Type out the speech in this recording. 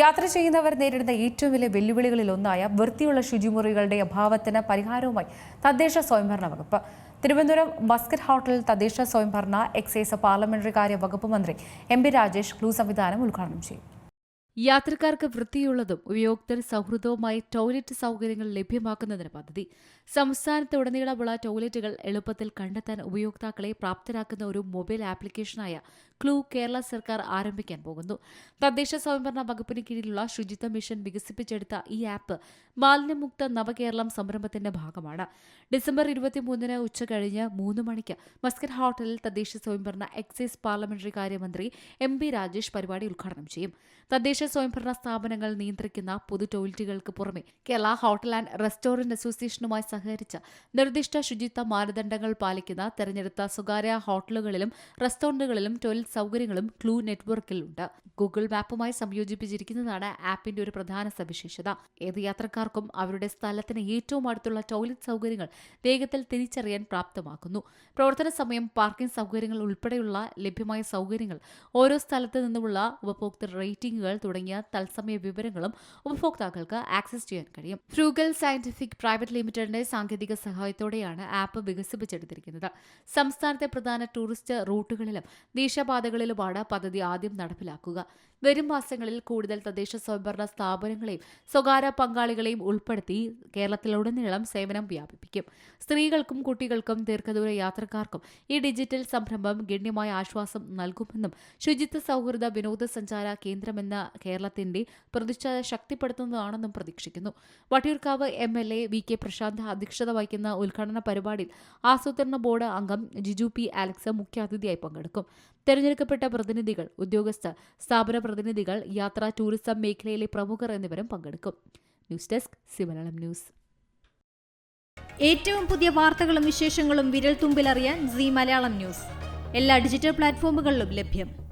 യാത്ര ചെയ്യുന്നവർ നേരിടുന്ന ഏറ്റവും വലിയ വെല്ലുവിളികളിൽ ഒന്നായ വൃത്തിയുള്ള ശുചിമുറികളുടെ അഭാവത്തിന് പരിഹാരവുമായി തദ്ദേശ സ്വയംഭരണ വകുപ്പ്. തിരുവനന്തപുരം മസ്കറ്റ് ഹോട്ടലിൽ തദ്ദേശ സ്വയംഭരണ എക്സൈസ് പാർലമെന്ററി കാര്യ വകുപ്പ് മന്ത്രി എം പി രാജേഷ് ക്ലൂ സംവിധാനം ഉദ്ഘാടനം ചെയ്യും. യാത്രക്കാർക്ക് വൃത്തിയുള്ളതും ഉപയോക്തൃ സൗഹൃദവുമായ ടോയ്ലറ്റ് സൗകര്യങ്ങൾ ലഭ്യമാക്കുന്നതിന് പദ്ധതി. സംസ്ഥാനത്തുടനീളമുള്ള ടോയ്ലറ്റുകൾ എളുപ്പത്തിൽ കണ്ടെത്താൻ ഉപയോക്താക്കളെ പ്രാപ്തരാക്കുന്ന ഒരു മൊബൈൽ ആപ്ലിക്കേഷനായ ക്ലൂ കേരള സർക്കാർ ആരംഭിക്കാൻ പോകുന്നു. തദ്ദേശ സ്വയംഭരണ വകുപ്പിന് കീഴിലുള്ള ശുചിത്വ മിഷൻ വികസിപ്പിച്ചെടുത്ത ഈ ആപ്പ് മാലിന്യമുക്ത നവകേരളം സംരംഭത്തിന്റെ ഭാഗമാണ്. ഡിസംബർ ഇരുപത്തിമൂന്നിന് ഉച്ച കഴിഞ്ഞ് മൂന്ന് മണിക്ക് മസ്കറ്റ് ഹോട്ടലിൽ തദ്ദേശ സ്വയംഭരണ എക്സൈസ് പാർലമെന്ററി കാര്യമന്ത്രി എം ബി രാജേഷ് പരിപാടി ഉദ്ഘാടനം ചെയ്യും. തദ്ദേശ സ്വയംഭരണ സ്ഥാപനങ്ങൾ നിയന്ത്രിക്കുന്ന പൊതു ടോയ്ലറ്റുകൾക്ക് പുറമെ കേരള ഹോട്ടൽ ആൻഡ് റെസ്റ്റോറന്റ് അസോസിയേഷനുമായി സഹകരിച്ച് നിർദ്ദിഷ്ട ശുചിത്വ മാനദണ്ഡങ്ങൾ പാലിക്കുന്ന തെരഞ്ഞെടുത്ത സ്വകാര്യ ഹോട്ടലുകളിലും റെസ്റ്റോറന്റുകളിലും ടോയ്ലറ്റ് സൗകര്യങ്ങളും ക്ലൂ നെറ്റ്വർക്കിലുണ്ട്. ഗൂഗിൾ മാപ്പുമായി സംയോജിപ്പിച്ചിരിക്കുന്നതാണ് ആപ്പിന്റെ ഒരു പ്രധാന സവിശേഷത. ഏത് യാത്രക്കാർക്കും അവരുടെ സ്ഥലത്തിന് ഏറ്റവും അടുത്തുള്ള ടോയ്ലറ്റ് സൗകര്യങ്ങൾ വേഗത്തിൽ തിരിച്ചറിയാൻ പ്രാപ്തമാക്കുന്നു. പ്രവർത്തന സമയം പാർക്കിംഗ് സൗകര്യങ്ങൾ ഉൾപ്പെടെയുള്ള ലഭ്യമായ സൗകര്യങ്ങൾ ഓരോ സ്ഥലത്ത് നിന്നുമുള്ള ഉപഭോക്തൃ റേറ്റിംഗുകൾ തുടങ്ങിയ തത്സമയ വിവരങ്ങളും ഉപഭോക്താക്കൾക്ക് ആക്സസ് ചെയ്യാൻ കഴിയും. ഫ്രൂഗൽ സയന്റിഫിക് പ്രൈവറ്റ് ലിമിറ്റഡിന്റെ സാങ്കേതിക സഹായത്തോടെയാണ് ആപ്പ് വികസിപ്പിച്ചെടുത്തിരിക്കുന്നത്. സംസ്ഥാനത്തെ പ്രധാന ടൂറിസ്റ്റ് റൂട്ടുകളിലും ദേശീയപാതകളിലുമാണ് പദ്ധതി ആദ്യം നടപ്പിലാക്കുക. വരും മാസങ്ങളിൽ കൂടുതൽ തദ്ദേശ സ്വയംഭരണ സ്ഥാപനങ്ങളെയും സ്വകാര്യ പങ്കാളികളെയും ഉൾപ്പെടുത്തി കേരളത്തിലുടനീളം സേവനം വ്യാപിപ്പിക്കും. സ്ത്രീകൾക്കും കുട്ടികൾക്കും ദീർഘദൂര യാത്രക്കാർക്കും ഈ ഡിജിറ്റൽ സംരംഭം ഗണ്യമായ ആശ്വാസം നൽകുമെന്നും ശുചിത്വ സൗഹൃദ വിനോദസഞ്ചാര കേന്ദ്രമെന്ന കേരളത്തിന്റെ പ്രതിച്ഛായ ശക്തിപ്പെടുത്തുന്നതാണെന്നും പ്രതീക്ഷിക്കുന്നു. Vattiyoorkavu M L A V K Prasanth അധ്യക്ഷത വഹിക്കുന്ന ഉദ്ഘാടന പരിപാടിയിൽ ആസൂത്രണ ബോർഡ് അംഗം ജിജു പി ആലക്സ് മുഖ്യാതിഥിയായി പങ്കെടുക്കും. തെരഞ്ഞെടുക്കപ്പെട്ട പ്രതിനിധികൾ ഉദ്യോഗസ്ഥർ സ്ഥാപന പ്രതിനിധികൾ യാത്രാ ടൂറിസം മേഖലയിലെ പ്രമുഖർ എന്നിവരും പങ്കെടുക്കും. ന്യൂസ് ഡെസ്ക് സിമലം ന്യൂസ്. ഏറ്റവും പുതിയ വാർത്തകളും വിശേഷങ്ങളും വിരൽ തുമ്പിലറിയാൻ സി മലയാളം ന്യൂസ്. എല്ലാ ഡിജിറ്റൽ പ്ലാറ്റ്ഫോമുകളിലും ലഭ്യം.